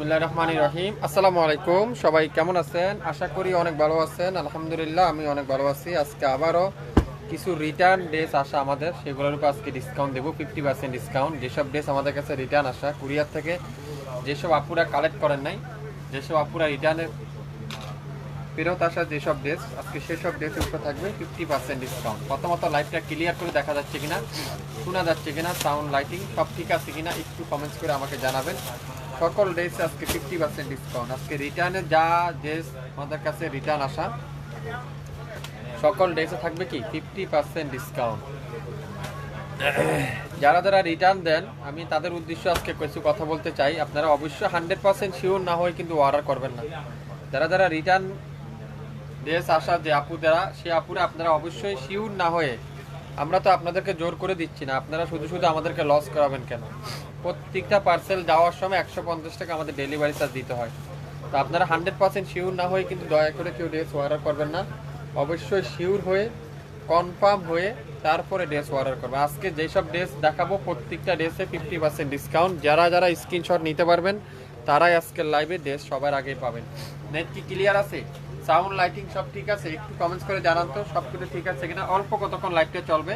বিসমিল্লাহ রহমান রহিম আসসালামু আলাইকুম। সবাই কেমন আছেন? আশা করি অনেক ভালো আছেন। আলহামদুলিল্লাহ, আমি অনেক ভালো আছি। আজকে আবারও কিছু রিটার্ন ড্রেস আসা আমাদের। সেগুলোর উপর আজকে ডিসকাউন্ট দেবো। ফিফটি পার্সেন্ট ডিসকাউন্ট যেসব ড্রেস আমাদের কাছে রিটার্ন আসা কুরিয়ার থেকে যেসব আপুরা কালেক্ট করেন নাই, যেসব আপুরা রিটার্নের ফেরত আসা যেসব ড্রেস আজকে সেসব ড্রেসের উপর থাকবে ফিফটি পার্সেন্ট ডিসকাউন্ট প্রথমত লাইটটা ক্লিয়ার করে দেখা যাচ্ছে কিনা, শোনা যাচ্ছে কিনা সাউন্ড লাইটিং সব ঠিক আছে কিনা, একটু কমেন্টস করে আমাকে জানাবেন। সকল ড্রেস আজকে ফিফটি পার্সেন্ট ডিসকাউন্ট আজকে রিটার্নে যা ড্রেস আমাদের কাছে রিটার্ন আসা, সকল ড্রেসে থাকবে কি? ফিফটি পার্সেন্ট ডিসকাউন্ট যারা যারা রিটার্ন দেন, আমি তাদের উদ্দেশ্য আজকে কিছু কথা বলতে চাই। আপনারা অবশ্যই হান্ড্রেড পার্সেন্ট শিওর না হয়ে কিন্তু অর্ডার করবেন না। যারা যারা রিটার্ন ড্রেস আসা যে আপু দ্বারা সে আপুরা আপনারা অবশ্যই শিওর না হয়ে আমরা তো আপনাদেরকে জোর করে দিচ্ছি না। আপনারা শুধু শুধু আমাদেরকে লস করাবেন কেন? প্রত্যেকটা পার্সেল যাওয়ার সময় একশো পঞ্চাশ টাকা আমাদের ডেলিভারি চার্জ দিতে হয়। তো আপনারা হান্ড্রেড পার্সেন্ট শিওর না হয়ে কিন্তু দয়া করে কেউ ড্রেস অর্ডার করবেন না। অবশ্যই শিওর হয়ে কনফার্ম হয়ে তারপরে ড্রেস অর্ডার করবে। আজকে যেসব ড্রেস দেখাবো, প্রত্যেকটা ড্রেসে ফিফটি পার্সেন্ট ডিসকাউন্ট যারা যারা স্ক্রিনশট নিতে পারবেন, তারাই আজকের লাইভে ড্রেস সবার আগে পাবেন। নেট কি ক্লিয়ার আছে? সাউন্ড লাইটিং সব ঠিক আছে, একটু কমেন্টস করে জানান তো, সব কিছু ঠিক আছে কিনা? অল্প কতক্ষণ লাইভটা চলবে?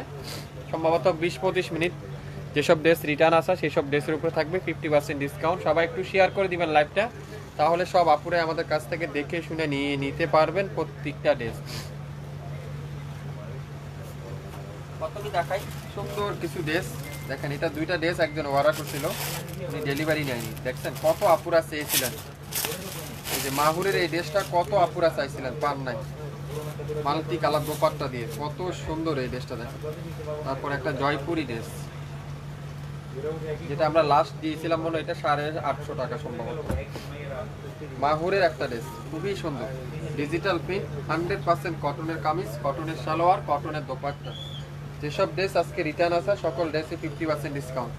সম্ভবত বিশ পঁচিশ মিনিট। যেসব ড্রেস রিটার্ন আসা, সেসব ড্রেসের উপরে থাকবে ফিফটি পার্সেন্ট ডিসকাউন্ট সবাই একটু শেয়ার করে দিবেন লাইভটা তাহলে সব আপুরে আমাদের কাছ থেকে দেখে শুনে নিয়ে নিতে পারবেন প্রত্যেকটা ড্রেস দেখাই, সুন্দর কিছু ড্রেস দেখেন, এটা দুইটা ড্রেস একজন অর্ডার করছিল উনি ডেলিভারি নেয়নি। দেখছেন, কত আপুরা চেয়েছিলেন। যে মাহুরের এই ড্রেসটা কত আপুরা চাইছিলেন? পান নাই। মালতি কালার দোপাট্টা দিয়ে। কত সুন্দর এই ড্রেসটা দেখেন। তারপর একটা জয়পুরি ড্রেস। যেটা আমরা লাস্ট দিয়েছিলাম মনে এটা সাড়ে আটশো টাকা সম্ভবত। মাহুরের একটা ড্রেস, খুবই সুন্দর। ডিজিটাল প্রিন্ট হান্ড্রেড পার্সেন্ট কটনের কামিজ কটনের সালোয়ার কটনের দোপাট্টা। যেসব ড্রেস আজকে রিটার্ন আসা সকল ড্রেসে ফিফটি পার্সেন্ট ডিসকাউন্ট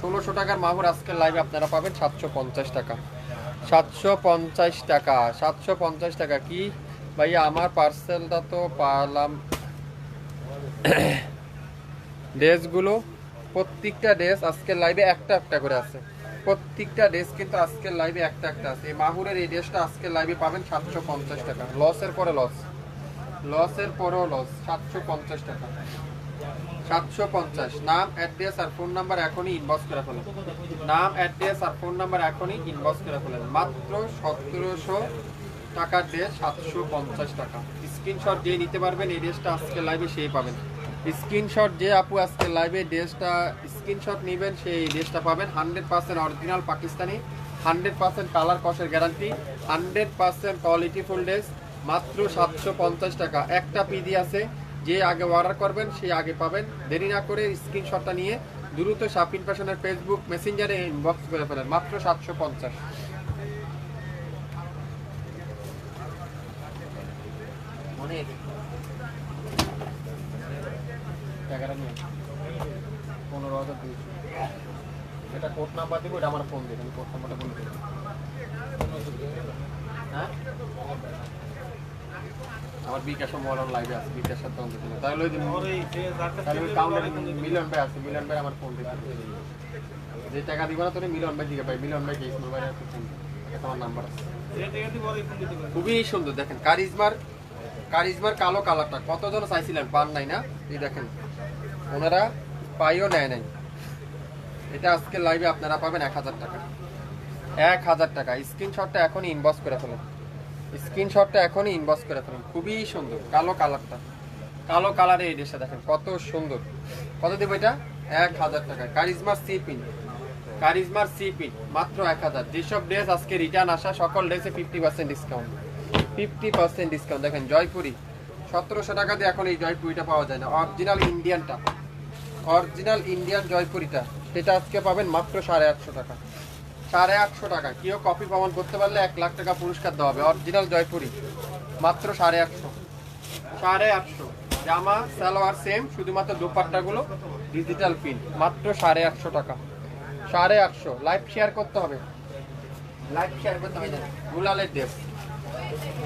ষোলোশো টাকার মাহুর আজকের লাইভে আপনারা পাবেন সাতশো পঞ্চাশ টাকা। সাতশো পঞ্চাশ টাকা, সাতশো পঞ্চাশ টাকা কি? ভাইয়া, আমার পার্সেলটা তো পালাম ড্রেসগুলো, প্রত্যেকটা ড্রেস আজকের লাইভে একটা একটা করে আছে। প্রত্যেকটা ড্রেস কিন্তু আজকের লাইভে একটা একটা আছে। মাহুরের এই ড্রেসটা আজকের লাইভে পাবেন সাতশো পঞ্চাশ টাকা। লসের পরে লস। লসের পরেও লস, সাতশো পঞ্চাশ টাকা। সাতশো পঞ্চাশ। নাম, অ্যাড্রেস আর ফোন নাম্বার এখনই নাম, অ্যাড্রেস আর ফোন নাম্বার এখনই ফেলেন। মাত্র সতেরোশো সাতশো পঞ্চাশ টাকা। স্ক্রিনশট নিতে পারবেন, এই ড্রেসটা লাইভে সেই পাবেন। স্ক্রিনশট যে আপু লাইভে ড্রেসটা স্ক্রিনশট সেই ড্রেসটা পাবেন। Hundred percent original Pakistani, hundred percent colour কষের guarantee hundred percent quality full dress মাত্র সাতশো পঞ্চাশ টাকা। একটা পিডি আছে যে আগে অর্ডার করবেন সেই আগে পাবেন। দেরি না করে স্ক্রিনশটটা নিয়ে দ্রুত শাপিং ফ্যাশনের ফেসবুক মেসেঞ্জারে ইনবক্স করে ফেলেন। মাত্র সাতশো পঞ্চাশ। পনেরো হাজার এটা নাম্বার আমার ফোন দেবেন কোড নাম্বারটা বলে দেবেন হ্যাঁ? আমার বিকাশ মোবাইল লাইভে আছে বিকাশ সাথে অন্ত ছিল তাহলে ওই দিন তাহলে ওই কাউন্টারে মিলন ভাই আছে মিলন ভাই আমার ফোন দিতে। যে টাকা দিব না তোর মিলন ভাই দিকে ভাই মিলন ভাই ইসমুল ভাই আছে ফোন এটা আমার নাম্বার আছে। খুবই সুন্দর দেখেন কারিজমার কারিজমার কালো কালারটা কতজন চাইছিলেন? পান নাই না? এই দেখেন ওনারা পাইও নেয় নাই। এটা আজকে লাইভে আপনারা পাবেন এক হাজার টাকা। এক হাজার টাকা। স্ক্রিনশটটা এখনই ইনবক্স করে ফেলেন। স্ক্রিনশটটা এখনই ইনবক্স করে ফেলেন। খুবই সুন্দর, কালো কালারটা কালো কালারে এই ড্রেসটা দেখেন, কত সুন্দর। কত দেবো এটা? এক হাজার টাকা। কারিজমার সি পিন কারিজমার সি পিন মাত্র এক হাজার। যেসব ড্রেস আজকে রিটার্ন আসা, সকল ড্রেসে fifty percent discount fifty percent discount দেখেন, জয়পুরি। সতেরোশো টাকা দিয়ে এখন এই জয়পুরিটা পাওয়া যায় না। অরিজিনাল ইন্ডিয়ানটা অরিজিনাল ইন্ডিয়ান জয়পুরিটা। সেটা আজকে পাবেন মাত্র সাড়ে আটশো টাকা। সাড়ে আটশো টাকা। কেউ কপি প্রমাণ করতে পারলে এক লাখ টাকা পুরস্কার দেওয়া হবে। অরিজিনাল জয়পুরি। মাত্র সাড়ে আটশো। সাড়ে আটশো। জামা, সালোয়ার সেম শুধুমাত্র দোপাট্টাগুলো ডিজিটাল পিন মাত্র সাড়ে আটশো টাকা। সাড়ে আটশো। লাইভ শেয়ার করতে হবে। লাইভ শেয়ার করতে হবে। গুলালের ড্রেস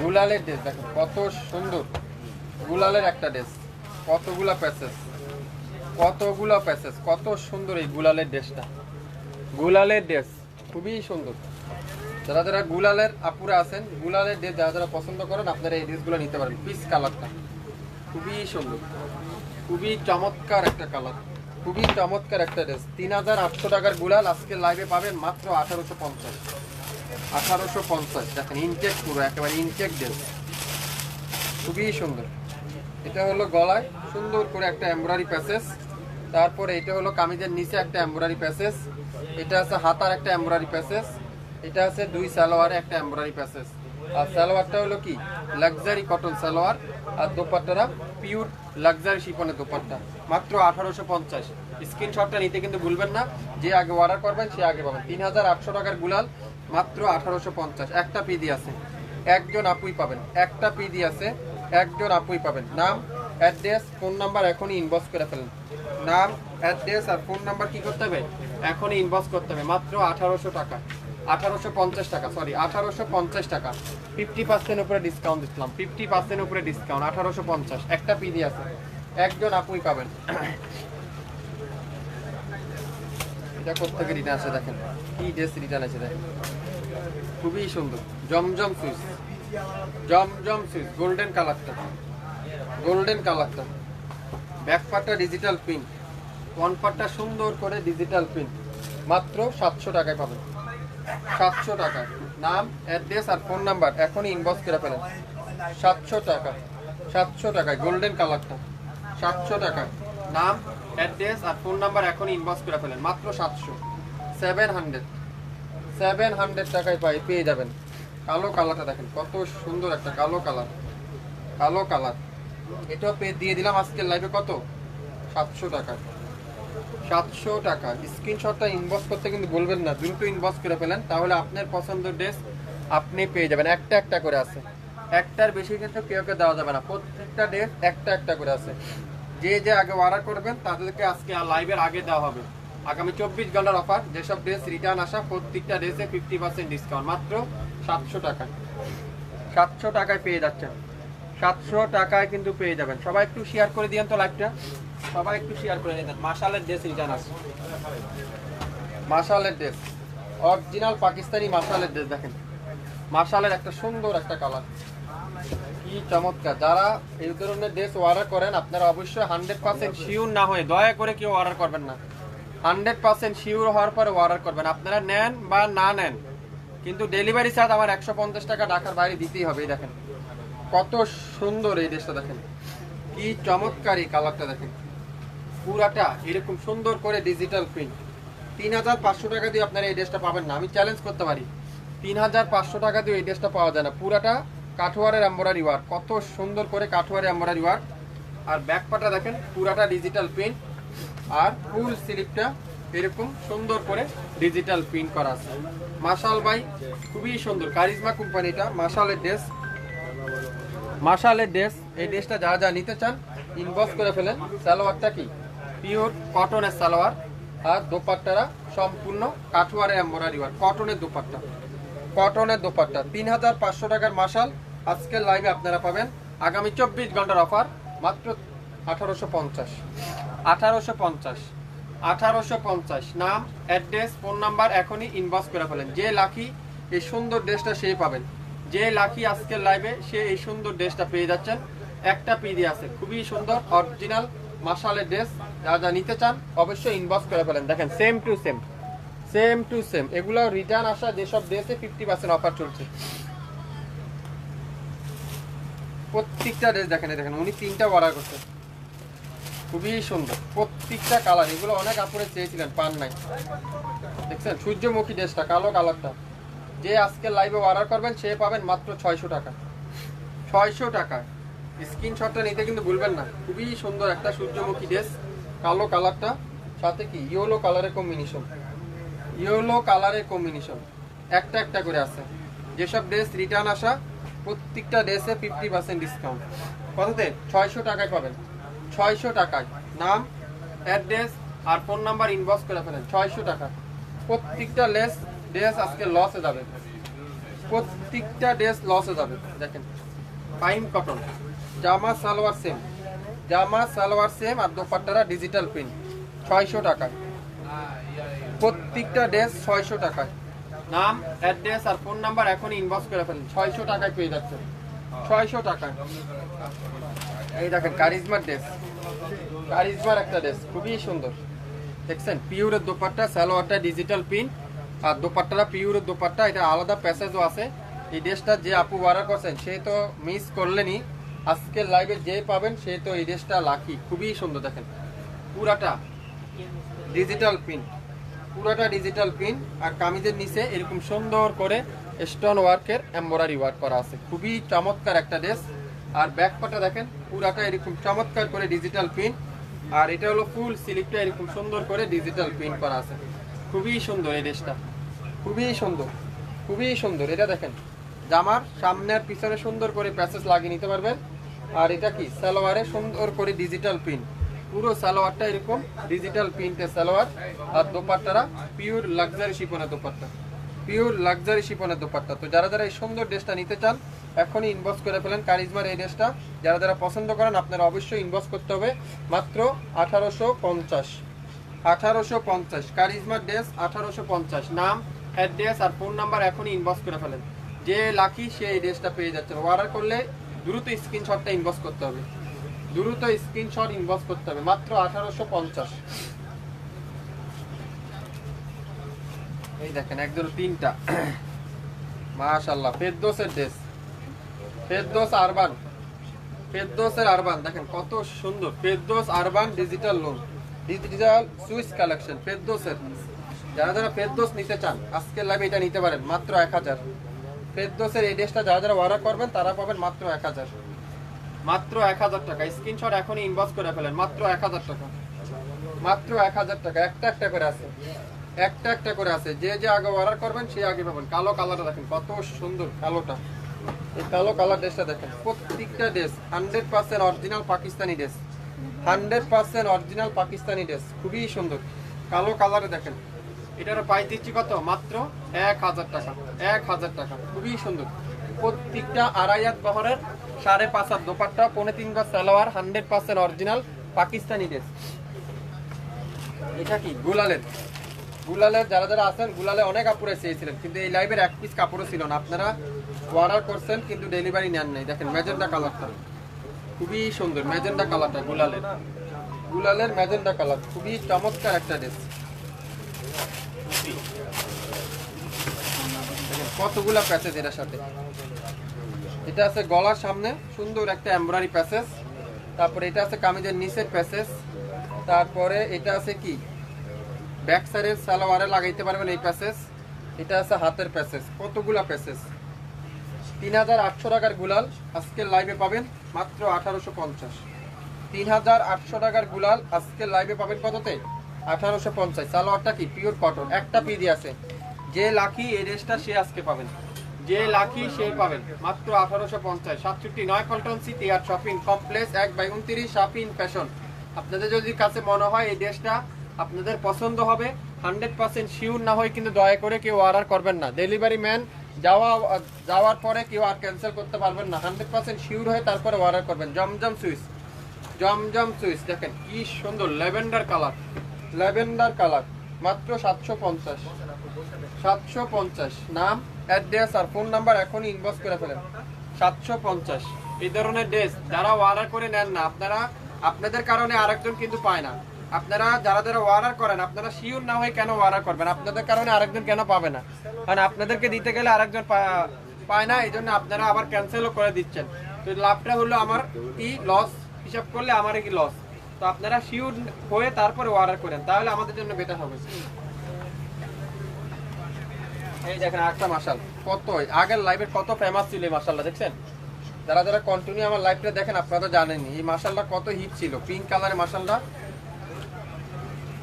গুলালের ড্রেস দেখো কত সুন্দর। গুলালের একটা ড্রেস কতগুলা প্যাসেজ কতগুলা প্যাসেজ কত সুন্দর এই গুলালের ড্রেসটা গুলালের ড্রেস খুবই সুন্দর। যারা যারা গুলালের আপুরা আছেন, গুলালের ড্রেস যারা যারা পছন্দ করেন, আপনারা এই ড্রেসগুলো নিতে পারেন। পিস কালারটা খুবই সুন্দর। খুবই চমৎকার একটা কালার খুবই চমৎকার একটা ড্রেস তিন হাজার আটশো টাকার গুলাল আজকে লাইভে পাবেন মাত্র আঠারোশো পঞ্চাশ। আঠারোশো পঞ্চাশ। দেখেন ইনটেক পুরো, একেবারে ইনটেক ড্রেস খুবই সুন্দর। এটা হলো গলায় সুন্দর করে একটা এমব্রয়ডারি প্যাসেজ তারপরে এটা হলো কামিজের নিচে একটা এমব্রয়ডারি প্যাসেজ, এটা আছে হাতার একটা এমব্রয়ডারি প্যাসেজ, এটা আছে দুই সালোয়ারে একটা এমব্রয়ডারি প্যাসেজ। আর সালোয়ারটা হলো কি? লাক্সারি কটন সালোয়ার, আর দোপাট্টারা পিওর লাক্সারি শিপনের দোপাট্টা, মাত্র আঠারোশো পঞ্চাশ। স্ক্রিনশটটা নিতে কিন্তু ভুলবেন না, যে আগে অর্ডার করবেন সে আগে পাবেন। তিন হাজার আটশো টাকার গুলাল, মাত্র আঠারোশো পঞ্চাশ। একটা পিদি আছে, একজন আপুই পাবেন। একটা পিডি আছে, একজন আপুই পাবেন। নাম অ্যাড্রেস ফোন নাম্বার এখনই ইনবক্স করে ফেলেন। নাম অ্যাড্রেস আর ফোন নাম্বার কি করতে হবে? এখনই ইনবক্স করতে হবে। মাত্র আঠারোশো টাকা। আঠারোশো পঞ্চাশ টাকা সরি আঠারোশো পঞ্চাশ টাকা। ফিফটি পার্সেন্ট উপরে ডিসকাউন্ট দিচ্ছিলাম। ফিফটি পার্সেন্ট উপরে ডিসকাউন্ট আঠারোশো পঞ্চাশ। একটা পিডি আছে। একজন আপুই পাবেন। এটা কোথেকে রিটার্ন আছে দেখেন? কি ড্রেস রিটার্ন আছে দেখেন? খুবই সুন্দর। জমজম সুইচ জমজম সুইচ গোল্ডেন কালারটা গোল্ডেন কালারটা ব্যাকপাটটা ডিজিটাল প্রিন্ট ওয়ান পার্টটা সুন্দর করে ডিজিটাল প্রিন্ট মাত্র সাতশো টাকায় পাবেন। সাতশো টাকা। নাম অ্যাড্রেস আর ফোন নাম্বার এখনই ইনবক্স করে ফেলেন। সাতশো টাকা। সাতশো টাকায় গোল্ডেন কালারটা সাতশো টাকা। নাম অ্যাড্রেস আর ফোন নাম্বার এখনই ইনবক্স করে ফেলেন। মাত্র সাতশো। সেভেন হান্ড্রেড সেভেন হান্ড্রেড টাকায় পাই পেয়ে যাবেন। কালো কালারটা দেখেন, কত সুন্দর একটা কালো কালার কালো কালার এটাও পে দিয়ে দিলাম আজকের লাইভে কত? সাতশো টাকা। সাতশো টাকা। স্ক্রিনশটটা ইনবক্স করতে কিন্তু বলবেন না, দ্রুত ইনবক্স করে ফেলেন, তাহলে আপনার পছন্দের ড্রেস আপনি পেয়ে যাবেন। একটা একটা করে আছে। একটার বেশি কিন্তু কেউ কেউ দেওয়া যাবে না। প্রত্যেকটা ড্রেস একটা একটা করে আছে। যে যে আগে অর্ডার করবেন, তাদেরকে আজকে লাইভের আগে দেওয়া হবে। আগামী চব্বিশ ঘণ্টার অফার যেসব ড্রেস রিটার্ন আসা, প্রত্যেকটা ড্রেসে ফিফটি পার্সেন্ট ডিসকাউন্ট মাত্র সাতশো টাকা। সাতশো টাকায় পেয়ে যাচ্ছেন। সাতশো টাকায় কিন্তু পেয়ে যাবেন। সবাই একটু শেয়ার করে দিয়েন তো লাইভটা সবাই একটু শেয়ার করে দিন মাসালের ড্রেস রিটার্ন আছে মাসালের ড্রেস অরিজিনাল পাকিস্তানি মাসালের ড্রেস দেখেন। মাসালের একটা সুন্দর একটা কালার কি চমৎকার, যারা এই ধরনের ড্রেস অর্ডার করেন, আপনারা অবশ্যই হান্ড্রেড পার্সেন্ট শিওর না হয়ে দয়া করে কেউ অর্ডার করবেন না। হান্ড্রেড পার্সেন্ট শিওর হওয়ার পরে অর্ডার করবেন। আপনারা নেন বা না নেন, কিন্তু ডেলিভারি চার্জ আমার একশো পঞ্চাশ টাকা ঢাকার বাইরে দিতেই হবে দেখেন। কত সুন্দর এই ড্রেসটা দেখেন। কি চমৎকার এই কালারটা দেখেন। পুরাটা এরকম সুন্দর করে ডিজিটাল প্রিন্ট তিন হাজার পাঁচশো টাকা দিয়ে আপনারা এই ড্রেসটা পাবেন না। আমি চ্যালেঞ্জ করতে পারি। তিন হাজার পাঁচশো টাকা দিয়ে এই ড্রেসটা পাওয়া যায় না। পুরাটা কাঠোয়ারের এম্বরারি ওয়ার্ক কত সুন্দর করে কাঠোয়ারের এম্বরারি ওয়ার্ক আর ব্যাক পাটা দেখেন, পুরাটা ডিজিটাল প্রিন্ট আর ফুল স্লিপটা এরকম সুন্দর করে ডিজিটাল প্রিন্ট করা আছে। মাশাল ভাই, খুবই সুন্দর। কারিজমা কোম্পানিটা, মাশালের ড্রেস মাশালের ড্রেস এই ড্রেসটা যারা যা নিতে চান ইনবক্স করে ফেলেন। সালোয়ারটা কি? পিওর কটনের সালোয়ার আর দোপাট্টারা সম্পূর্ণ কাঠুয়ারে এম্বরারি ওয়ার কটনের দোপাট্টা। কটনের দোপাট্টা। তিন হাজার পাঁচশো টাকার মাসাল আজকের লাইভে আপনারা পাবেন। আগামী চব্বিশ ঘণ্টার অফার মাত্র আঠারোশো পঞ্চাশ। আঠারোশো পঞ্চাশ। আঠারোশো পঞ্চাশ। নাম, অ্যাড্রেস, ফোন নাম্বার এখনই ইনবক্স করে ফেলেন। যে লাকি এই সুন্দর ড্রেসটা সে পাবেন। যে লাকি আজকের লাইভে সে এই সুন্দর ড্রেসটা পেয়ে যাচ্ছেন। একটা পিডি আছে, খুবই সুন্দর, অরিজিনাল মাসালের ড্রেস যারা যা নিতে চান অবশ্যই ইনবক্স করে ফেলেন। দেখেন same to same same to same এগুলো রিটার্ন আসা যেসব ড্রেসে ফিফটি পার্সেন্ট অফার চলছে। প্রত্যেকটা ড্রেস দেখেন দেখেন, উনি তিনটা অর্ডার করছে। খুবই সুন্দর, প্রত্যেকটা কালার এগুলো অনেক আপুরে চেয়েছিলেন, পান নাই। দেখছেন, সূর্যমুখী ড্রেসটা কালো কালারটা যে আজকে লাইভে অর্ডার করবেন, সে পাবেন মাত্র ছয়শো টাকা। ছয়শো টাকা। স্ক্রিনশটটা নিতে কিন্তু ভুলবেন না। খুবই সুন্দর একটা সূর্যমুখী ড্রেস কালো কালারটা, সাথে কি? ইয়েলো কালারের কম্বিনেশন ইয়েলো কালারের কম্বিনেশন একটা একটা করে আছে। যেসব ড্রেস রিটার্ন আসা, প্রত্যেকটা ড্রেসে ফিফটি পার্সেন্ট ডিসকাউন্ট কততে? ছয়শো টাকায় পাবেন। ছয়শো টাকায়। নাম অ্যাড্রেস আর ফোন নাম্বার ইনবক্স করে ফেলেন। ছয়শো টাকা। প্রত্যেকটা লেস ড্রেস আজকে লসে যাবে। প্রত্যেকটা ড্রেস লসে যাবে। দেখেন। পাইম কটন জামা, সালোয়ার সেম। জামা, সালোয়ার সেম আর দোপাট্টারা ডিজিটাল প্রিন্ট ছয়শো টাকায়। প্রত্যেকটা ড্রেস ছয়শো টাকায়। নাম অ্যাড্রেস আর ফোন নাম্বার এখন ইনবক্স করে ফেলেন। ছয়শো টাকায় পেয়ে যাচ্ছেন। ছয়শো টাকায়। এই দেখেন কারিজমার ড্রেস কারিজমার একটা ড্রেস খুবই সুন্দর। দেখছেন? পিওরের দোপাট্টা, সালোয়ারটা ডিজিটাল প্রিন্ট আর দোপাট্টাটা পিওরের দোপাট্টা, এটা আলাদা প্যাসেজও আছে। এই ড্রেসটা যে আপু অর্ডার করছেন, সে তো মিস করলেনই। আজকের লাইভে যে পাবেন সে তো এই ড্রেসটা লাকি খুবই সুন্দর দেখেন। পুরাটা ডিজিটাল প্রিন্ট পুরোটা ডিজিটাল প্রিন্ট আর কামিজের নিচে এরকম সুন্দর করে স্টোন ওয়ার্কের এমব্রয়ডারি ওয়ার্ক করা আছে। খুবই চমৎকার একটা ড্রেস আর ব্যাক পাটা দেখেন, পুরাটা এরকম চমৎকার করে ডিজিটাল প্রিন্ট আর এটা হলো ফুল সিলিকটা এরকম সুন্দর করে ডিজিটাল প্রিন্ট করা আছে। খুবই সুন্দর এই ড্রেসটা খুবই সুন্দর খুবই সুন্দর। এটা দেখেন, জামার সামনে আর পিছনে সুন্দর করে প্যাসেজ লাগিয়ে নিতে পারবেন। আর এটা কি? সালোয়ারে সুন্দর করে ডিজিটাল প্রিন্ট পুরো সালোয়ারটা এরকম ডিজিটাল প্রিন্টের সালোয়ার। আর দোপাট্টারা পিওর লাক্সারি শিপনের দোপাট্টা। পিওর লাক্সারি শিপনের দোপাট্টা। তো যারা যারা এই সুন্দর ড্রেসটা নিতে চান, এখনই ইনবক্স করে ফেলেন কারিজমার এই ড্রেসটা। যারা যারা পছন্দ করেন, আপনারা অবশ্যই ইনবক্স করতে হবে। মাত্র আঠারোশো পঞ্চাশ। আঠারোশো পঞ্চাশ। কারিজমার ড্রেস আঠারোশো পঞ্চাশ। নাম অ্যাড্রেস আর ফোন নাম্বার এখনই ইনবক্স করে ফেলেন। যে লাকি সে এই ড্রেসটা পেয়ে যাচ্ছেন অর্ডার করলে দ্রুত স্ক্রিনশটটা ইনবক্স করতে হবে। দ্রুত স্ক্রিনশট ইনবক্স করতে হবে, মাত্র আঠারোশো পঞ্চাশ। এই দেখেন একদম তিনটা। মাশাল্লাহ ফেরদোসের ড্রেস ফেরদোস আরবান ফেরদোসের আরবান দেখেন কত সুন্দর। Ferdous urban digital lawn digital Swiss collection ফেরদোসের। যারা যারা ফেরদোস নিতে চান, আজকের লাইভে এটা নিতে পারেন, মাত্র এক হাজার। ফেরদোসের এই ড্রেসটা যারা যারা অর্ডার করবেন, তারা পাবেন মাত্র এক হাজার। মাত্র এক হাজার টাকা। স্ক্রিনশট এখনই ইনবক্স করে ফেলেন। মাত্র এক হাজার টাকা। মাত্র এক হাজার টাকা। একটা একটা করে আছে। একটা একটা করে আছে। যে যে আগে অর্ডার করবেন সে আগে পাবেন। কালো কালারটা দেখেন, কত সুন্দর কালোটা। এই কালো কালার ড্রেসটা দেখেন। প্রত্যেকটা dress hundred percent original Pakistani dress hundred percent original Pakistani dress খুবই সুন্দর। কালো কালারে দেখেন। এটার প্রাইস দিচ্ছি কত? মাত্র এক হাজার টাকা। এক হাজার টাকা। খুবই সুন্দর। প্রত্যেকটা আড়াই হাত বহরের সাড়ে পাঁচ হাত দোপাট্টা, পৌনে তিন গজ salwar hundred percent original Pakistani dress এটা কি? গুলালের। গুলালের, যারা যারা আছেন, গুলালে অনেক কাপড়ে চেয়েছিলেন, কিন্তু এই লাইভের এক পিস কাপড়ও ছিল না। আপনারা অর্ডার করছেন, কিন্তু ডেলিভারি নেন নাই। দেখেন ম্যাজেন্ডা কালারটা খুবই সুন্দর ম্যাজেন্ডা কালারটা গুলালের। গুলালের ম্যাজেন্ডা কালার খুবই চমৎকার একটা ড্রেস দেখেন কতগুলা প্যাচেজ এটার সাথে? এটা আছে গলার সামনে, সুন্দর একটা এমব্রয়ডারি প্যাসেজ। তারপরে এটা আছে কামিজের নিচের প্যাসেজ। তারপরে এটা আছে কি? ব্যাক সাইডের সালোয়ারে লাগাইতে পারবেন এই প্যাসেজ। এটা আছে হাতের প্যাসেজ, কতগুলা প্যাসেজ? তিন হাজার আটশো টাকার গুলাল আজকের লাইভে পাবেন, মাত্র আঠারোশো পঞ্চাশ। তিন হাজার আটশো টাকার গুলাল আজকের লাইভে পাবেন কততে? আঠারোশো পঞ্চাশ। সালোয়ারটা কি? পিওর কটন একটা পিদি আছে। যে লাকি এই ড্রেসটা সে আজকে পাবেন। যে লাকি সে পাবেন। মাত্র আঠারোশো পঞ্চাশ, সাতষট্টি নয় কল্টন সিটি আর শপিং কমপ্লেক্স এক বাই উনত্রিশ শপিং ফ্যাশন আপনাদের যদি কাছে মনে হয় এই ড্রেসটা আপনাদের পছন্দ হবে। হান্ড্রেড পার্সেন্ট শিওর না হয় কিন্তু দয়া করে কেউ অর্ডার করবেন না। ডেলিভারি ম্যান যাওয়া, যাওয়ার পরে কেউ আর ক্যান্সেল করতে পারবেন না। হান্ড্রেড পার্সেন্ট শিওর হয়ে তারপরে অর্ডার করবেন। জমজম সুইচ জমজম সুইচ দেখেন কি সুন্দর ল্যাভেন্ডার কালার ল্যাভেন্ডার কালার, মাত্র সাতশো পঞ্চাশ। সাতশো পঞ্চাশ। নাম, অ্যাড্রেস আর ফোন নাম্বার ইনবক্স করে ফেলেন। সাতশো পঞ্চাশ। এই ধরনের ড্রেস যারা অর্ডার করে নেন না, আপনারা, আপনাদের কারণে আরেকজন কিন্তু পায় না। আপনারা যারা যারা অর্ডার করেন, আপনারা শিওর না হয়ে কেন অর্ডার করবেন? আপনাদের কারণে আরেকজন কেন পাবে না? কারণ আপনাদেরকে দিতে গেলে আরেকজন পায় না, এই জন্য আপনারা আবার ক্যান্সেলও করে দিচ্ছেন। তো লাভটা হলো আমার কি লস হিসাব করলে আমার কি লস তো আপনারা শিওর হয়ে তারপরে অর্ডার করেন, তাহলে আমাদের জন্য বেটার হবে। এই দেখেন একটা মাসাল কত আগের লাইভের কত ফেমাস ছিল এই মাসালটা দেখছেন? যারা যারা কন্টিনিউ আমার লাইভটা দেখেন, আপনারা তো জানেনই, এই মাসালটা কত হিট ছিল পিঙ্ক কালারের মাসালটা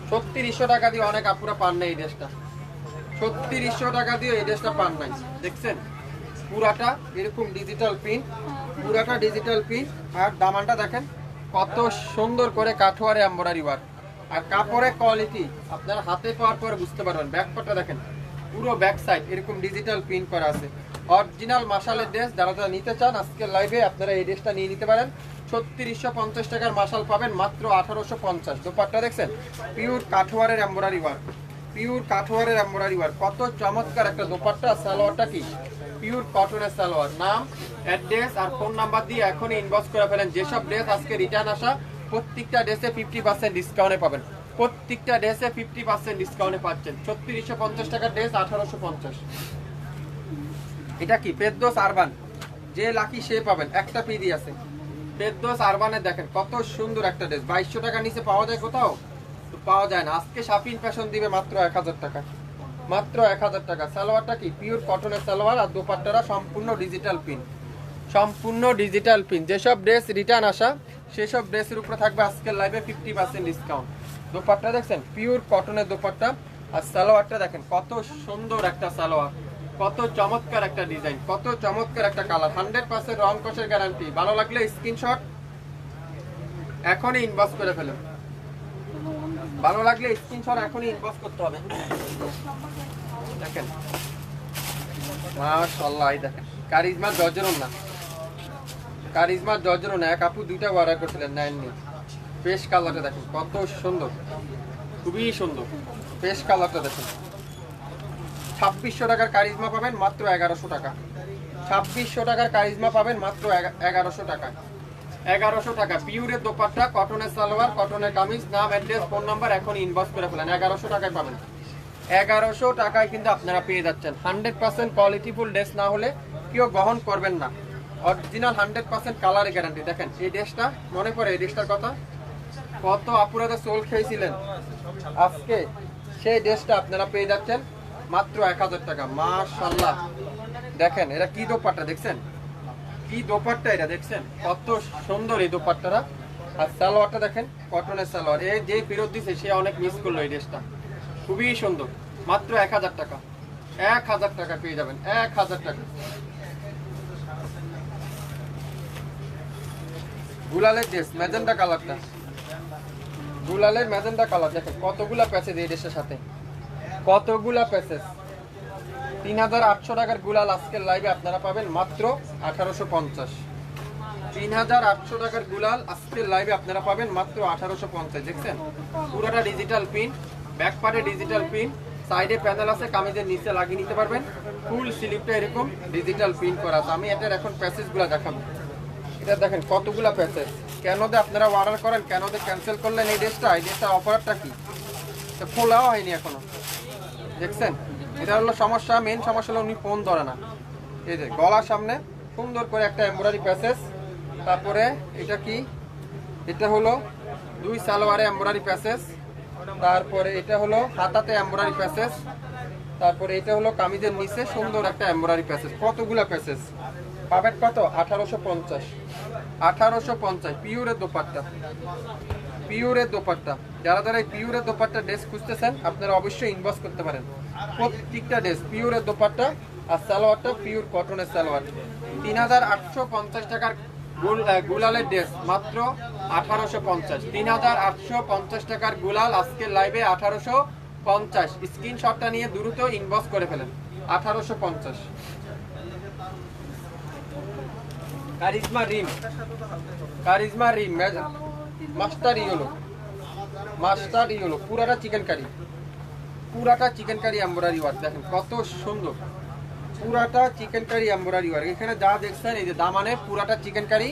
ছত্রিশশো টাকা দিয়ে অনেক আপুরা পান না এই ড্রেসটা ছত্রিশশো টাকা দিয়ে এই ড্রেসটা পান নাই, দেখছেন? পুরাটা এরকম ডিজিটাল প্রিন্ট পুরাটা ডিজিটাল প্রিন্ট আর দামানটা দেখেন, কত সুন্দর করে কাঠোয়ারে এম্বরারি ওয়ার্ক আর কাপড়ের কোয়ালিটি আপনারা হাতে পাওয়ার পরে বুঝতে পারবেন ব্যাকপারটা দেখেন। পুরো ব্যাক সাইড এরকম ডিজিটাল প্রিন্ট করা আছে। অরিজিনাল মাসালের ড্রেস যারা যারা নিতে চান, আজকের লাইভে আপনারা এই ড্রেসটা নিয়ে নিতে পারেন। ছত্রিশশো পঞ্চাশ টাকার মাসাল পাবেন, মাত্র আঠারোশো পঞ্চাশ। দোপাট্টা দেখছেন? পিওর কাঠোয়ারের এম্বরারি ওয়ার্ক পিওর কাঠোয়ারের এমব্রয়ডারি ওয়ার্ক কত চমৎকার একটা দোপাট্টা, সালোয়ারটা কি? পিওর কটনের সালোয়ার। নাম অ্যাড্রেস আর ফোন নাম্বার দিয়ে এখনই ইনবক্স করে ফেলেন। যেসব ড্রেস আজকে রিটার্ন আসা, প্রত্যেকটা ড্রেসে ফিফটি পার্সেন্ট ডিসকাউন্টে পাবেন। প্রত্যেকটা ড্রেসে ফিফটি পার্সেন্ট ডিসকাউন্টে পাচ্ছেন। ছত্রিশশো পঞ্চাশ টাকার ড্রেস, আঠারোশো পঞ্চাশ। এটা কি? পেদ্দোস আরবান। যে লাকি সে পাবেন। একটা পিডি আছে। পেদ্দোস আরবানে দেখেন, কত সুন্দর একটা ড্রেস। বাইশশো টাকা নিচে পাওয়া যায় কোথাও? তো পাওয়া যায় না। আজকে শাপিং ফ্যাশন দিবে মাত্র এক হাজার টাকা। মাত্র এক হাজার টাকা। সালোয়ারটা কি? পিওর কটনের সালোয়ার আর দোপাট্টারা সম্পূর্ণ ডিজিটাল পিন সম্পূর্ণ ডিজিটাল পিন যেসব ড্রেস রিটার্ন আসা, সেসব ড্রেসের উপরে থাকবে আজকের লাইভে ফিফটি পার্সেন্ট ডিসকাউন্ট দোপাট্টা দেখছেন? পিওর কটনের দোপাট্টা। আর সালোয়ারটা দেখেন, কত সুন্দর একটা সালোয়ার। কত চমৎকার একটা ডিজাইন কত চমৎকার একটা কালার হান্ড্রেড পার্সেন্ট রং কষের গ্যারান্টি ভালো লাগলে স্ক্রিনশট এখনই ইনবক্স করে ফেলুন। ভালো লাগলে স্ক্রিনশট এখনই ইনবক্স করতে হবে। দেখেন। মাশাআল্লাহ, এই দেখেন। কারিজমা জর্জরন না। কারিজমা জর্জরন এক আপু দুইটা অর্ডার করছিলেন, নেননি। পেশ কালারটা দেখেন, কত সুন্দর। খুবই সুন্দর। পেশ কালারটা দেখেন। ছাব্বিশশো টাকার কারিজমা পাবেন মাত্র এগারোশো টাকা। ছাব্বিশশো টাকার কারিজমা পাবেন মাত্র এগারোশো টাকা। এগারোশো টাকা। পিউরের দোপাট্টা, কটনের সালোয়ার, কটনের কামিজ, নাম, অ্যাড্রেস, ফোন নাম্বার এখন ইনবক্স করে ফেলেন। এগারোশো টাকায় পাবেন। এগারোশো টাকায় কিন্তু আপনারা পেয়ে যাচ্ছেন। হান্ড্রেড পার্সেন্ট কোয়ালিটিফুল ড্রেস না হলে কেউ গ্রহণ করবেন না। Original hundred percent colour guarantee দেখেন, এই ড্রেসটা মনে পড়ে, এই ড্রেসটার কথা? কত আপুরাতে সোল খেয়েছিলেন? আজকে সেই ড্রেসটা আপনারা পেয়ে যাচ্ছেন মাত্র এক হাজার টাকা। মাশাল্লাহ দেখেন এটা কি দোপাট্টা দেখছেন? কি দোপাট্টা এটা দেখছেন? কত সুন্দর এই দোপাট্টাটা আর সালোয়ারটা দেখেন, কটনের সালোয়ার। এই যে ফেরত দিছে, সে অনেক মিস করল এই ড্রেসটা। খুবই সুন্দর। মাত্র এক হাজার টাকা। এক হাজার টাকা পেয়ে যাবেন। এক হাজার টাকা। গুলালের ড্রেস ম্যাজেন্ডা কালারটা। গুলালের ম্যাজেন্ডা কালার দেখেন কতগুলা প্যাসেজ এই ড্রেসের সাথে। কতগুলা প্যাসেজ তিন হাজার আটশো টাকার গুলাল আজকের লাইভে আপনারা পাবেন মাত্র আঠারোশো পঞ্চাশ। তিন হাজার আটশো টাকার গুলাল আজকের লাইভে আপনারা পাবেন মাত্র আঠারোশো পঞ্চাশ, দেখছেন? পুরোটা ডিজিটাল পিন ব্যাক পার্টে ডিজিটাল পিন সাইডে প্যানেল আছে, কামিজের নিচে লাগিয়ে নিতে পারবেন। ফুল স্লিপটা এরকম ডিজিটাল প্রিন্ট করা আছে। আমি এটার এখন প্যাসেজগুলো দেখাবো। এটা দেখেন কতগুলা প্যাসেজ কেন দে আপনারা অর্ডার করেন, কেন দে ক্যান্সেল করলেন এই ড্রেসটা এই ড্রেসটার অফারটা কি? তো খোলাও হয়নি এখনও। দেখছেন? এটা হলো সমস্যা মেন সমস্যা হলো উনি ফোন ধরে না। এই যে গলার সামনে সুন্দর করে একটা এমব্রয়ডারি প্যাসেজ তারপরে এটা কি? এটা হলো দুই সালোয়ারে এমব্রয়ডারি প্যাসেজ তারপরে এটা হলো হাতাতে এমব্রয়ডারি প্যাসেজ তারপরে এটা হলো কামিজের নিচে সুন্দর একটা এমব্রয়ডারি প্যাসেজ কতগুলা প্যাসেজ পাবেন কত? আঠারোশো পঞ্চাশ। আঠারোশো পঞ্চাশ, পিওরের দোপাট্টা। পিওরের দোপাট্টা। যারা যারা এই পিওরের দোপাট্টা ড্রেস খুঁজতেছেন, আপনারা অবশ্যই ইনবক্স করতে পারেন। প্রত্যেকটা ড্রেস, পিওরের দোপাট্টা আর সালোয়ারটা পিওর কটনের সালোয়ার। তিন হাজার আটশো পঞ্চাশ টাকার গুলালের ড্রেস, মাত্র আঠারোশো পঞ্চাশ। তিন হাজার আটশো পঞ্চাশ টাকার গুলাল আজকের লাইভে আঠারোশো পঞ্চাশ। স্ক্রিনশটটা নিয়ে দ্রুত ইনবক্স করে ফেলেন। আঠারোশো পঞ্চাশ। কারিজমা রিম। কারিজমা রিম মাস্টার ইয়েলো। মাস্টার ইয়েলো, পুরাটা চিকেন কারি পুরাটা চিকেন কারি এম্বরারি ওয়ার্ক দেখেন কত সুন্দর। পুরাটা চিকেন কারি এম্বরারি ওয়ার্ক এখানে যা দেখছেন, এই যে দামানে পুরাটা চিকেন কারি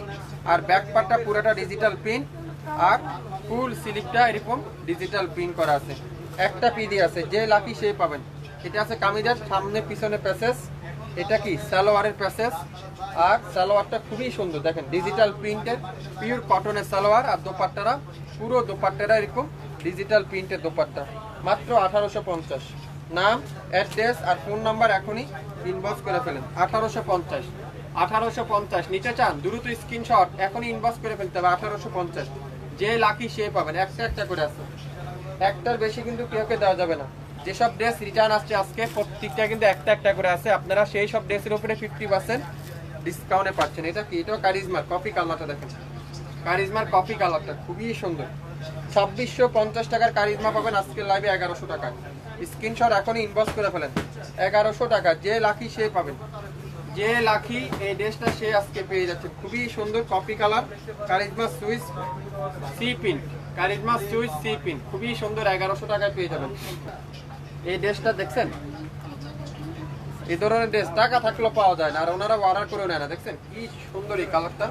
আর ব্যাক পার্টটা পুরাটা ডিজিটাল প্রিন্ট আর ফুল স্লিপটা এরকম ডিজিটাল প্রিন্ট করা আছে। একটা পিডি আছে, যে লাকি সে পাবেন। এটা আছে কামিজের সামনে পিছনে প্যাসেজ এটা কি? সালোয়ারের প্যাসেজ আর সালোয়ারটা খুবই সুন্দর। দেখেন ডিজিটাল প্রিন্টের পিওর কটনের সালোয়ার আর দোপাট্টারা, পুরো দোপাট্টারা এরকম ডিজিটাল প্রিন্টের দোপাট্টা। মাত্র আঠারোশো পঞ্চাশ। নাম অ্যাড্রেস আর ফোন নাম্বার এখনই ইনবক্স করে ফেলেন। আঠারোশো পঞ্চাশ। আঠারোশো পঞ্চাশ। নিতে চান, দ্রুত স্ক্রিনশট এখনই ইনবক্স করে ফেলতে হবে। আঠারোশো পঞ্চাশ। যে লাকি সে পাবেন। একটা একটা করে আছে। একটার বেশি কিন্তু কেউকে দেওয়া যাবে না। যেসব ড্রেস রিটার্ন আসছে আজকে, প্রত্যেকটা কিন্তু একটা একটা করে আছে। আপনারা সেই সব ড্রেসের উপরে ফিফটি পার্সেন্ট ডিসকাউন্টে পাচ্ছেন। এটা কি? এটাও কারিজমার কফি কালারটা দেখেন। কারিজমার কফি কালারটা খুবই সুন্দর। ছাব্বিশশো পঞ্চাশ টাকার কারিজমা পাবেন আজকের লাইভে এগারোশো টাকায় স্ক্রিনশট এখনই ইনবক্স করে ফেলেন। এগারোশো টাকা, যে লাখি সে পাবেন। যে লাখি এই ড্রেসটা সে আজকে পেয়ে যাচ্ছে। খুবই সুন্দর কফি কালার কারিজমা সুইচ সি পিন কারিজমা সুইচ সি পিন খুবই সুন্দর এগারোশো টাকায় পেয়ে যাবেন। এই ড্রেসটা দেখছেন? এই ধরনের ড্রেস টাকা থাকলেও পাওয়া যায় না, আর ওনারা অর্ডার করেও নেয় না, দেখছেন? কি সুন্দর এই কালারটা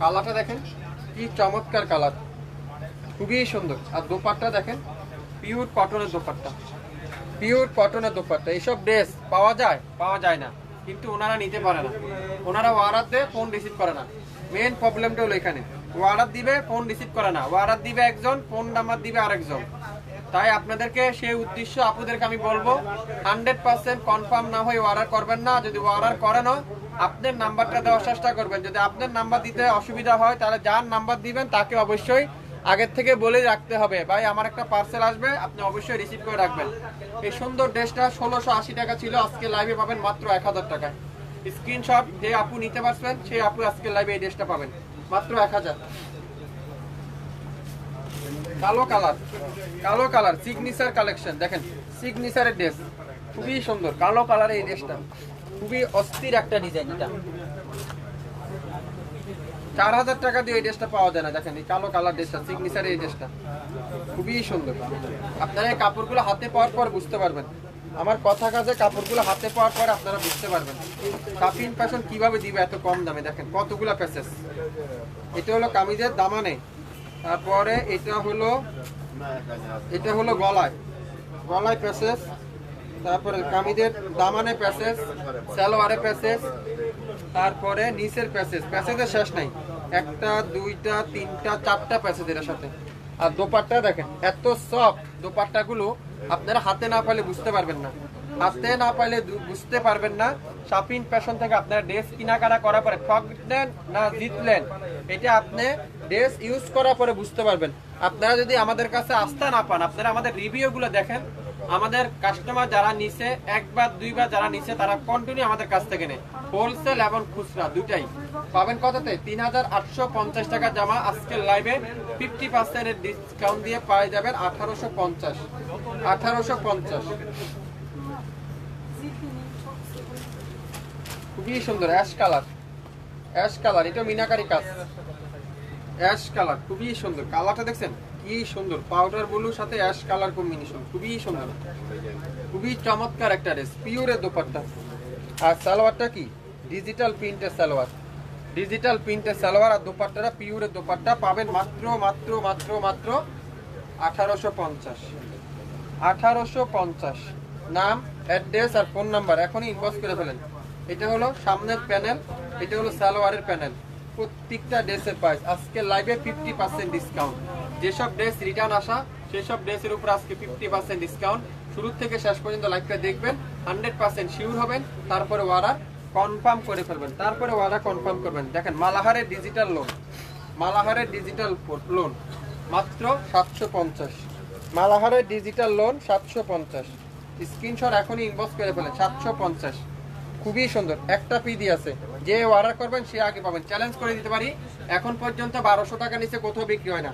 কালারটা দেখেন, কি চমৎকার কালার খুবই সুন্দর। আর দোপাট্টা দেখেন পিওর কটনের দোপাট্টা। পিওর কটনের দোপাট্টা, এইসব ড্রেস পাওয়া যায়? পাওয়া যায় না। কিন্তু ওনারা নিতে পারে না। ওনারা অর্ডার দেয় ফোন রিসিভ করে না। মেন প্রবলেমটা হলো এখানে। অর্ডার দিবে ফোন রিসিভ করে না। অর্ডার দিবে একজন ফোন নাম্বার দিবে আরেকজন। তাই আপনাদেরকে সেই উদ্দেশ্য আপনাদেরকে আমি বলব হান্ড্রেড পার্সেন্ট কনফার্ম না হয়ে অর্ডার করবেন না। যদি অর্ডার করেনও আপনার নাম্বারটা দেওয়ার চেষ্টা করবেন। যদি আপনার নাম্বার দিতে অসুবিধা হয়, তাহলে যার নাম্বার দিবেন, তাকে অবশ্যই আগের থেকে বলে রাখতে হবে। ভাই, আমার একটা পার্সেল আসবে, আপনি অবশ্যই রিসিভ করে রাখবেন। এই সুন্দর ড্রেসটা ষোলোশো আশি টাকা ছিল, আজকে লাইভে পাবেন মাত্র এক হাজার টাকায়। স্ক্রিনশট যে আপু নিতে পারবেন সেই আপু আজকে লাইভে এই ড্রেসটা পাবেন। মাত্র এক হাজার। কালো কালার কালো কালার সিগনেচার কালেকশন দেখেন সিগনেচারের ড্রেস খুবই সুন্দর, কালো কালারের এই ড্রেসটা খুবই অস্থির একটা ডিজাইন এটা। চার হাজার টাকা দিয়ে এই ড্রেসটা পাওয়া যায় না, দেখেন, এই কালো কালার ড্রেসটা সিগনেচার এই ড্রেসটা খুবই সুন্দর। আপনারা এই কাপড়গুলো হাতে পাওয়ার পর বুঝতে পারবেন। আমার কথা কাজে কাপড়গুলো হাতে পাওয়ার পর আপনারা বুঝতে পারবেন। কাপিন ফ্যাশন কীভাবে দিবে এত কম দামে, দেখেন, কতগুলা প্যাসেস এটা হলো কামিজের দামানে। তারপরে এটা হলো এটা হলো গলায়। গলায় প্যাসেজ, তারপরে কামিজের দামানে প্যাসেজ, সালোয়ারে প্যাসেজ, তারপরে নিচের প্যাসেজ। প্যাসেজের শেষ নাই। একটা, দুইটা, তিনটা, চারটা প্যাসেজ এর সাথে। আর দোপাট্টা দেখেন, এত সফট দোপাট্টাগুলো আপনারা হাতে না পাইলে বুঝতে পারবেন না। হাতে না পাইলে বুঝতে পারবেন না। শপিং প্যাশন থেকে আপনারা ড্রেস কেনাকাটা করার পরে ঠকলেন না জিতলেন, এটা আপনি ড্রেস ইউজ করার পরে বুঝতে পারবেন। আপনারা যদি আমাদের কাছে আস্থা না পান, আপনারা আমাদের রিভিউগুলো দেখেন। আমাদের কাস্টমার যারা নিছে, একবার, দুইবার যারা নিছে, তারা কন্টিনিউ আমাদের কাছ থেকে নেয়। হোলসেল এবং খুচরা দুটাই। পাবেন কততে? তিন হাজার আটশো পঞ্চাশ টাকা জামা আজকের লাইভে ফিফটি পার্সেন্টের ডিসকাউন্ট দিয়ে পাওয়া যাবেন আঠারোশো পঞ্চাশ। আঠারোশো পঞ্চাশ। খুবই সুন্দর অ্যাশ কালার অ্যাশ কালার এটা মিনাকারি কাজ। অ্যাশ কালার, খুবই সুন্দর। কালারটা দেখছেন? কি সুন্দর। পাউডার ব্লুর সাথে অ্যাশ কালার কম্বিনেশন, খুবই সুন্দর। খুবই চমৎকার একটা ড্রেস, পিওরের দোপাট্টা। আর সালোয়ারটা কি? ডিজিটাল প্রিন্টের সালোয়ার। ডিজিটাল প্রিন্টের সালোয়ার আর দোপাট্টাটা পিওরের দোপাট্টা পাবেন মাত্র মাত্র মাত্র মাত্র আঠারোশো পঞ্চাশ। আঠারোশো পঞ্চাশ। নাম, অ্যাড্রেস আর ফোন নাম্বার এখনই ইনবক্স করে ফেলেন। এটা হলো সামনের প্যানেল, এটা হলো সালোয়ারের প্যানেল। প্রত্যেকটা ড্রেসের প্রাইস আজকে লাইভে ফিফটি পার্সেন্ট ডিসকাউন্ট যেসব ড্রেস রিটার্ন আসা, সেসব ড্রেসের উপর আজকে ফিফটি পার্সেন্ট ডিসকাউন্ট শুরু থেকে শেষ পর্যন্ত লাইভটা দেখবেন হান্ড্রেড পার্সেন্ট শিওর হবেন, তারপরে অর্ডার কনফার্ম করে ফেলবেন। তারপরে অর্ডার কনফার্ম করবেন। দেখেন, মালাহারের ডিজিটাল লোন মালাহারের ডিজিটাল লোন মাত্র সাতশো পঞ্চাশ। মালাহারের ডিজিটাল লোন সাতশো পঞ্চাশ। স্ক্রিনশট এখনই ইনবক্স করে ফেলেন, সাতশো পঞ্চাশ। খুবই সুন্দর। একটা পিডি আছে। যে অর্ডার করবেন সে আগে পাবেন। চ্যালেঞ্জ করে দিতে পারি এখন পর্যন্ত বারোশো টাকা নিচে কোথাও বিক্রি হয় না।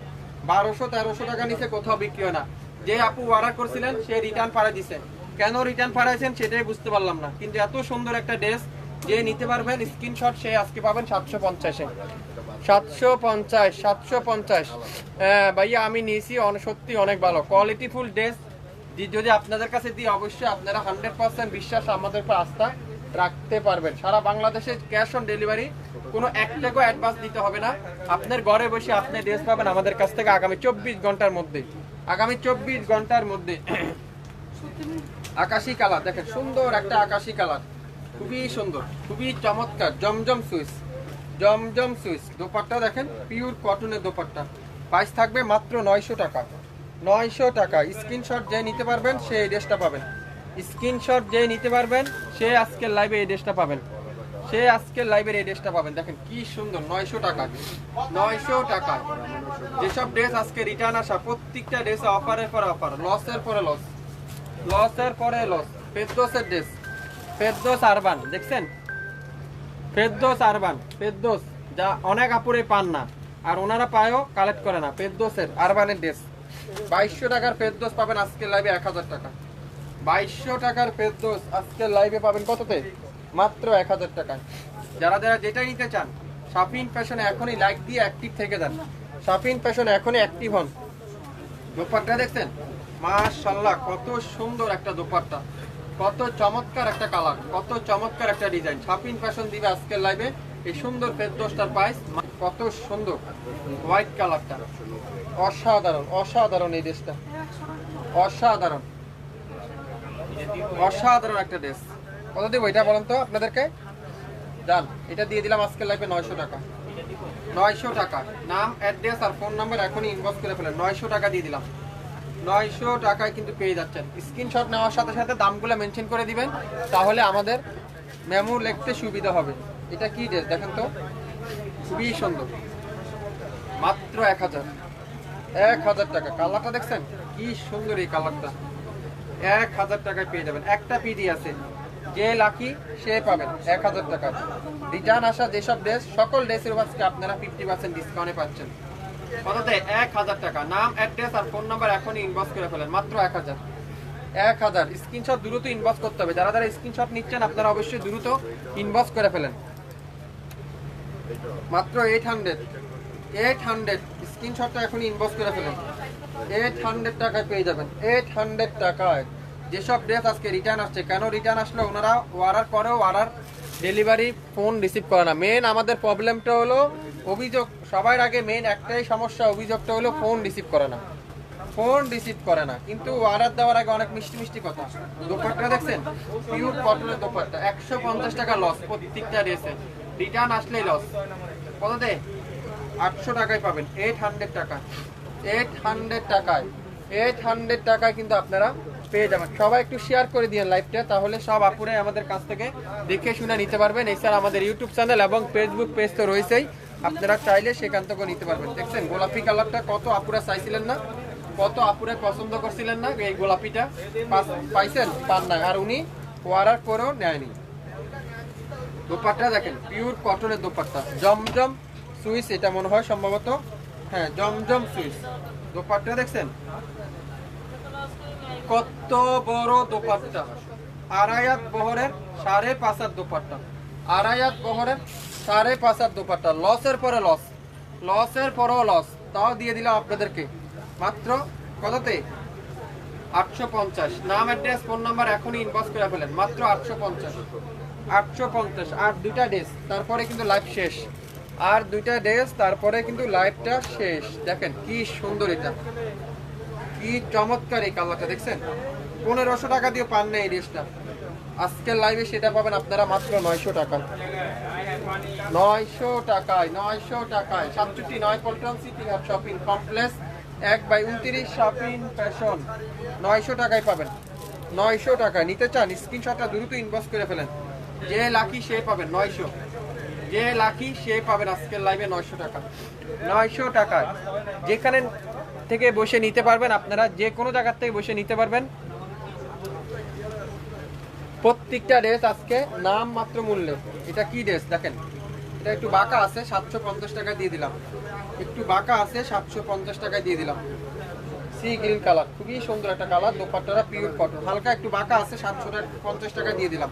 বারোশো তেরোশো টাকা নিচে কোথাও বিক্রি হয় না। যে আপু অর্ডার করছিলেন সে রিটার্ন পাড়া দিছে। কেন রিটার্ন পাঠাইছেন সেটাই বুঝতে পারলাম না। কিন্তু এত সুন্দর একটা ড্রেস যে নিতে পারবেন স্ক্রিনশট সে আজকে পাবেন সাতশো পঞ্চাশে। সাতশো পঞ্চাশ সাতশো পঞ্চাশ। হ্যাঁ, ভাইয়া আমি নিয়েছি সত্যি অনেক ভালো। কোয়ালিটি ফুল ড্রেস যদি আপনাদের কাছে দিই অবশ্যই আপনারা হান্ড্রেড পার্সেন্ট বিশ্বাস আমাদের উপর আস্থা। রাখতে পারবেন। সারা বাংলাদেশে ক্যাশ অন ডেলিভারি, কোনো এক অ্যাডভান্স দিতে হবে না। আপনার ঘরে বসে আপনি ড্রেস পাবেন আমাদের কাছ থেকে আগামী চব্বিশ ঘণ্টার মধ্যে। আগামী চব্বিশ ঘণ্টার মধ্যে। আকাশি কালার, দেখেন সুন্দর একটা আকাশি কালার। খুবই সুন্দর, খুবই চমৎকার, Zamzam Swiss Zamzam Swiss dupatta দেখেন পিওর কটনের দোপাট্টা। প্রাইস থাকবে মাত্র নয়শো টাকা। নয়শো টাকা স্ক্রিনশট যে নিতে পারবেন, সেই ড্রেসটা পাবেন। স্ক্রিনশট যে নিতে পারবেন, সে আজকের লাইভে এই ড্রেসটা পাবেন। সে আজকের লাইভের এই ড্রেসটা পাবেন। দেখেন কি সুন্দর, নয়শো টাকা। নয়শো টাকা। যেসব ড্রেস আজকে রিটার্ন আসা, প্রত্যেকটা ড্রেসে অফারের পরে অফার লসের পরে লস লসের পরে লস ফেরদোসের ড্রেস ফেরদোস আরবান দেখছেন? ফেরদোস আরবান ফেরদোস। যা অনেক আপুরে পান না, আর ওনারা পায়ও কালেক্ট করে না। ফেরদোসের আরবানের ড্রেস বাইশশো টাকার ফেরদোস পাবেন আজকের লাইভে এক হাজার টাকা। বাইশশো টাকার ফেরদোস আজকের লাইভে পাবেন কততে? মাত্র এক হাজার টাকায়। যারা যারা যেটা নিতে চান শাপিন ফ্যাশনে এখনই লাইক দিয়ে অ্যাক্টিভ থেকে যান। শাপিন ফ্যাশনে এখনই অ্যাক্টিভ হন। দোপাট্টা দেখছেন? মাশাল্লাহ কত সুন্দর একটা দোপাট্টা। কত চমৎকার একটা কালার কত চমৎকার একটা ডিজাইন ছাপিন ফ্যাশন দিবে আজকের লাইভে এই সুন্দর ফেরদোসটার প্রাইস কত সুন্দর। হোয়াইট কালারটা অসাধারণ অসাধারণ এই ড্রেসটা অসাধারণ। অসাধারণ একটা ড্রেস। কত দেবো এটা বলেন তো আপনাদেরকে? ডান এটা দিয়ে দিলাম আজকের লাইফে নয়শো টাকা। নয়শো টাকা। নাম অ্যাড্রেস আর ফোন নাম্বার এখনই ইনবক্স করে ফেলেন। নয়শো টাকা দিয়ে দিলাম। নয়শো টাকায় কিন্তু পেয়ে যাচ্ছেন। স্ক্রিনশট নেওয়ার সাথে সাথে দামগুলো মেনশন করে দিবেন, তাহলে আমাদের মেমো লিখতে সুবিধা হবে। এটা কি ড্রেস? দেখেন তো। খুবই সুন্দর। মাত্র এক হাজার। এক হাজার টাকা। কালারটা দেখছেন? কি সুন্দর এই কালারটা। এক হাজার টাকায় পেয়ে যাবেন। একটা পিডি আছে। যে লাকি সে পাবেন এক হাজার টাকা। রিটার্ন আসা যেসব ড্রেস সকল ড্রেসের আজকে আপনারা ফিফটি পার্সেন্ট ডিসকাউন্টে পাচ্ছেন। কততে এক হাজার টাকা। নাম অ্যাড্রেস আর ফোন নাম্বার এখনই ইনবক্স করে ফেলেন। মাত্র এক হাজার। এক হাজার। স্ক্রিনশট দ্রুত ইনবক্স করতে হবে। যারা যারা স্ক্রিনশট নিচ্ছেন, আপনারা অবশ্যই দ্রুত ইনবক্স করে ফেলেন। মাত্র এইট হান্ড্রেড এইট হান্ড্রেড স্ক্রিনশটটা এখনই ইনবক্স করে ফেলেন। এইট হান্ড্রেড টাকায় পেয়ে যাবেন। এইট হান্ড্রেড টাকায়। যেসব ড্রেস আজকে রিটার্ন আসছে, কেন রিটার্ন আসলো ওনারা অর্ডার করেও অর্ডার ডেলিভারি ফোন রিসিভ করে না। মেন আমাদের প্রবলেমটা হলো অভিযোগ, সবার আগে মেন একটাই সমস্যা, অভিযোগটা হলো ফোন রিসিভ করে না। ফোন রিসিভ করে না। কিন্তু অর্ডার দেওয়ার আগে অনেক মিষ্টি মিষ্টি কথা। দোপাট্টা দেখছেন? পিওর কটনের দোপাট্টা। একশো পঞ্চাশ টাকা লস প্রত্যেকটা ড্রেসে রিটার্ন আসলেই লস কত দে আটশো টাকায় পাবেন। এইট হান্ড্রেড টাকা। এইট হান্ড্রেড টাকায়। এইট হান্ড্রেড টাকায় কিন্তু আপনারা পেয়ে যাবেন। সবাই একটু শেয়ার করে দিন লাইভটা তাহলে সব আপুরে আমাদের কাছ থেকে দেখে শুনে নিতে পারবেন। এছাড়া আমাদের ইউটিউব চ্যানেল এবং ফেসবুক পেজ তো রয়েছেই। আপনারা চাইলে সেখান থেকে নিতে পারবেন। দেখছেন, গোলাপি কালারটা কত আপুরা চাইছিলেন না? কত আপুরে পছন্দ করছিলেন না এই গোলাপিটা? পাইছেন? পান না আর উনি অর্ডার করেও নেয়নি। দোপাট্টা দেখেন পিওর কটনের দোপাট্টা। জমজম সুইস, এটা মনে হয় সম্ভবত হ্যাঁ জমজম সুইস দোপাট্টা দেখছেন? কত বড় দোপাট্টা। আড়াইয়াত বহরের সাড়ে পাঁচ হাত দোপাট্টা। আড়াইয়াত বহরের সাড়ে পাঁচ হাত দোপাট্টা। লসের পরে লস। লসের পরেও লস। তাও দিয়ে দিলাম আপনাদেরকে। মাত্র কততে? আটশো পঞ্চাশ। নাম, অ্যাড্রেস, ফোন নাম্বার এখনই ইনবক্স করে ফেলেন। মাত্র আটশো পঞ্চাশ। আটশো পঞ্চাশ। আর দুইটা ড্রেস তারপরে কিন্তু লাইফ শেষ। আর দুইটা ড্রেস, তারপরে কিন্তু লাইভটা শেষ। দেখেন কি সুন্দর এটা। কি চমৎকার এই কালারটা, দেখছেন? পনেরোশো টাকা দিয়ে পান না এই ড্রেসটা। আজকের লাইভে সেটা পাবেন আপনারা মাত্র নয়শো টাকা নয়শো টাকায় নয়শো টাকায়। সাতষট্টি নয় Paltan city hub shopping complex, এক বাই উনত্রিশ শপিং ফ্যাশন। নয়শো টাকায় পাবেন। নয়শো টাকা নিতে চান, স্ক্রিনশটটা দ্রুত ইনবক্স করে ফেলেন। যে লাকি সে পাবেন, নয়শো। যে লাকি, সে পাবেন আজকের লাইভে নয়শো টাকা। নয়শো টাকায় যেখানে থেকে বসে নিতে পারবেন আপনারা, যে কোনো জায়গার থেকে বসে নিতে পারবেন। প্রত্যেকটা ড্রেস আজকে নাম মাত্র মূল্যে। এটা কি ড্রেস দেখেন, এটা একটু বাঁকা আছে, সাতশো পঞ্চাশ টাকা দিয়ে দিলাম। একটু বাঁকা আছে, সাতশো পঞ্চাশ টাকা দিয়ে দিলাম। খুবই সুন্দর একটা কালার হালকা একটু বাঁকা আছে সাতশো পঞ্চাশ টাকা দিয়ে দিলাম।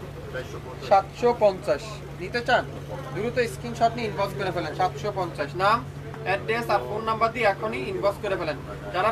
সাতশো পঞ্চাশ। চান? দ্রুত নিয়ে করে ফেলেন, সাতশো পঞ্চাশ। আর ফোন নাম্বার দিয়ে এখনই করে ফেলেন। যারা